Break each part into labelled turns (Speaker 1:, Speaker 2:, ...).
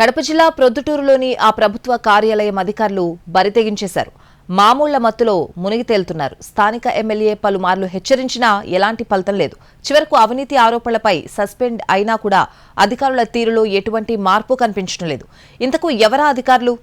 Speaker 1: కడప జిల్లా ప్రొద్దుటూరులోని ఆ ప్రభుత్వ కార్యాలయం అధికారులు బరితెగించేశారు. మామూళ్ళ మత్తులో మునిగి తేలుతున్నారు. స్థానిక ఎమ్మెల్యే పలుమార్లు హెచ్చరించినా ఎలాంటి ఫలితం లేదు. చివరకు అవినీతి ఆరోపణలపై సస్పెండ్ అయినా కూడా అధికారుల తీరులో ఎటువంటి మార్పు కనిపించడం లేదు. ఇంతకు ఎవరా అధికారులు?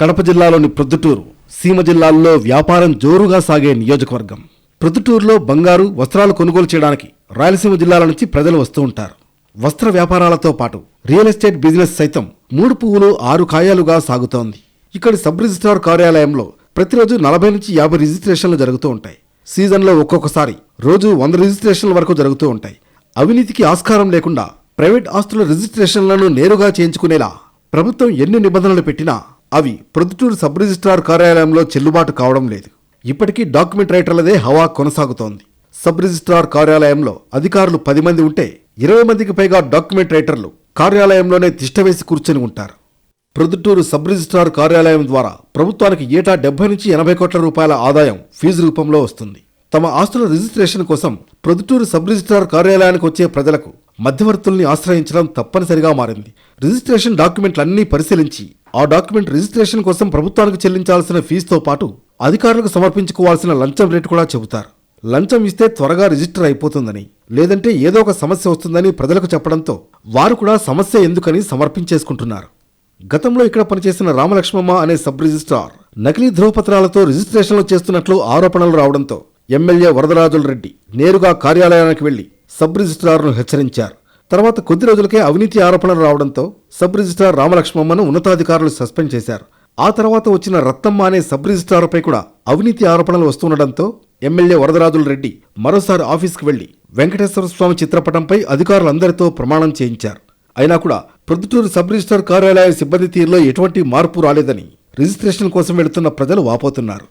Speaker 2: కడప జిల్లాలోని ప్రొద్దుటూరు సీమ జిల్లాల్లో వ్యాపారం జోరుగా సాగే నియోజకవర్గం. ప్రొద్దుటూరులో బంగారు వస్త్రాలు కొనుగోలు చేయడానికి రాయలసీమ జిల్లాల నుంచి ప్రజలు వస్తూ ఉంటారు. వస్త్ర వ్యాపారాలతో పాటు రియల్ ఎస్టేట్ బిజినెస్ సైతం మూడు పువ్వులు ఆరు కాయాలుగా సాగుతోంది. ఇక్కడి సబ్ రిజిస్ట్రార్ కార్యాలయంలో ప్రతిరోజు నలభై నుంచి యాభై రిజిస్ట్రేషన్లు జరుగుతూ ఉంటాయి. సీజన్లో ఒక్కొక్కసారి రోజు వంద రిజిస్ట్రేషన్ల వరకు జరుగుతూ ఉంటాయి. అవినీతికి ఆస్కారం లేకుండా ప్రైవేట్ ఆస్తుల రిజిస్ట్రేషన్లను నేరుగా చేయించుకునేలా ప్రభుత్వం ఎన్ని నిబంధనలు పెట్టినా అవి ప్రొద్దుటూరు సబ్ రిజిస్ట్రార్ కార్యాలయంలో చెల్లుబాటు కావడం లేదు. ఇప్పటికీ డాక్యుమెంట్ రైటర్లదే హవా కొనసాగుతోంది. సబ్ రిజిస్ట్రార్ కార్యాలయంలో అధికారులు పది మంది ఉంటే ఇరవై మందికి పైగా డాక్యుమెంట్ రైటర్లు కార్యాలయంలోనే తిష్టవేసి కూర్చొని ఉంటారు. ప్రొద్దుటూరు సబ్ రిజిస్ట్రార్ కార్యాలయం ద్వారా ప్రభుత్వానికి ఏటా డెబ్బై నుంచి ఎనభై కోట్ల రూపాయల ఆదాయం ఫీజు రూపంలో వస్తుంది. తమ ఆస్తుల రిజిస్ట్రేషన్ కోసం ప్రొద్దుటూరు సబ్ రిజిస్ట్రార్ కార్యాలయానికి వచ్చే ప్రజలకు మధ్యవర్తుల్ని ఆశ్రయించడం తప్పనిసరిగా మారింది. రిజిస్ట్రేషన్ డాక్యుమెంట్లన్నీ పరిశీలించి ఆ డాక్యుమెంట్ రిజిస్ట్రేషన్ కోసం ప్రభుత్వానికి చెల్లించాల్సిన ఫీజుతో పాటు అధికారులకు సమర్పించుకోవాల్సిన లంచం రేటు కూడా చెబుతారు. లంచం ఇస్తే త్వరగా రిజిస్టర్ అయిపోతుందని లేదంటే ఏదో ఒక సమస్య వస్తుందని ప్రజలకు చెప్పడంతో వారు కూడా సమస్య ఎందుకని సమర్పించేసుకుంటున్నారు. గతంలో ఇక్కడ పనిచేసిన రామలక్ష్మమ్మ అనే సబ్ రిజిస్ట్రార్ నకిలీ ధ్రువపత్రాలతో రిజిస్ట్రేషన్లు చేస్తున్నట్లు ఆరోపణలు రావడంతో ఎమ్మెల్యే వరదరాజుల రెడ్డి నేరుగా కార్యాలయానికి వెళ్ళి సబ్ రిజిస్ట్రార్ను హెచ్చరించారు. తర్వాత కొద్ది రోజులకే అవినీతి ఆరోపణలు రావడంతో సబ్ రిజిస్ట్రార్ రామలక్ష్మమ్మను ఉన్నతాధికారులు సస్పెండ్ చేశారు. ఆ తర్వాత వచ్చిన రత్తమ్మ అనే సబ్ రిజిస్ట్రార్పై కూడా అవినీతి ఆరోపణలు వస్తుండటంతో ఎమ్మెల్యే వరదరాజుల రెడ్డి మరోసారి ఆఫీస్కి వెళ్ళి వెంకటేశ్వర స్వామి చిత్రపటంపై అధికారులందరితో ప్రమాణం చేయించారు. అయినా కూడా ప్రొద్దుటూరు సబ్ రిజిస్ట్రార్ కార్యాలయ సిబ్బంది తీరులో ఎటువంటి మార్పు రాలేదని రిజిస్ట్రేషన్ కోసం వెళుతున్న ప్రజలు వాపోతున్నారు.